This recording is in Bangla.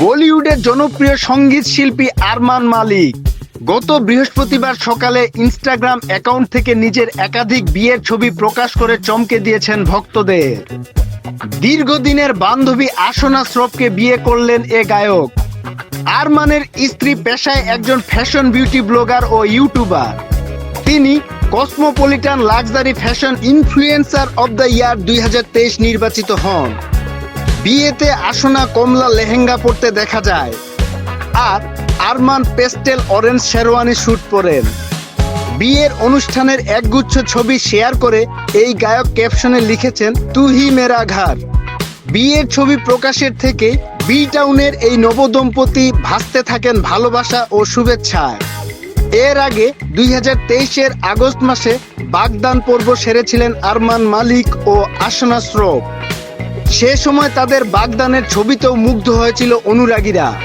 বলিউডের জনপ্রিয় সংগীত শিল্পী আরমান মালিক গত বৃহস্পতিবার সকালে ইনস্টাগ্রাম অ্যাকাউন্ট থেকে নিজের একাধিক বিয়ের ছবি প্রকাশ করে চমকে দিয়েছেন ভক্তদের। দীর্ঘদিনের বান্ধবী আসনা শ্রফকে বিয়ে করলেন এ গায়ক। আরমানের স্ত্রী পেশায় একজন ফ্যাশন বিউটি ব্লগার ও ইউটিউবার তিনি cosmopolitan luxury fashion influencer of the year দুই হাজার তেইশ নির্বাচিত হন। বিয়েতে আসনা কমলা লেহেঙ্গা পরতে দেখা যায়। আর Arman pastel orange sherwani suit পরেন। বিয়ের অনুষ্ঠানের একগুচ্ছ ছবি শেয়ার করে এই গায়ক ক্যাপশনে লিখেছেন তুহি মেরা ঘর। বিয়ের ছবি প্রকাশের থেকে বি টাউনের এই নবদম্পতি ভাসতে থাকেন ভালোবাসা ও শুভেচ্ছায়। এর আগে দুই হাজার তেইশের আগস্ট মাসে বাগদান পর্ব সেরেছিলেন আরমান মালিক ও আসনা শ্রফ সে সময় তাদের বাগদানের ছবিতেও মুগ্ধ হয়েছিল অনুরাগীরা।